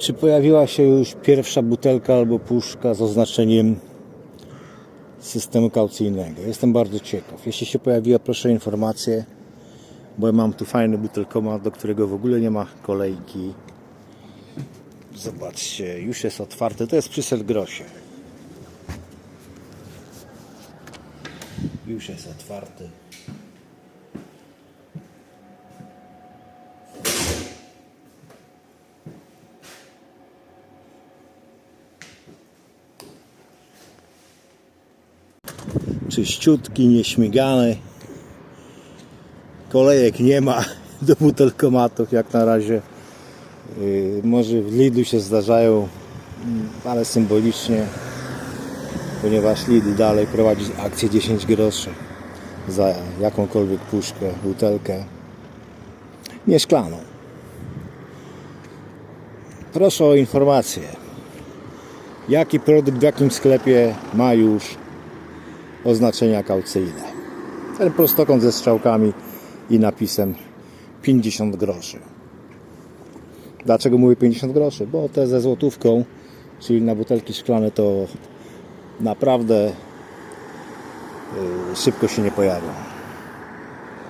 Czy pojawiła się już pierwsza butelka albo puszka z oznaczeniem systemu kaucyjnego? Jestem bardzo ciekaw. Jeśli się pojawiła, proszę o informację, bo ja mam tu fajny butelkomat, do którego w ogóle nie ma kolejki. Zobaczcie, już jest otwarty. To jest przy Selgrosie. Już jest otwarty. Czyściutki, nieśmigany. Kolejek nie ma do butelkomatów jak na razie. Yy, Może w Lidlu się zdarzają, mm, ale symbolicznie, ponieważ Lidl dalej prowadzi akcję 10 groszy za jakąkolwiek puszkę, butelkę nieszklaną. Proszę o informację, jaki produkt w jakim sklepie ma już oznaczenia kaucyjne. Ten prostokąt ze strzałkami i napisem 50 groszy. Dlaczego mówię 50 groszy? Bo te ze złotówką, czyli na butelki szklane, to naprawdę yy, szybko się nie pojawią.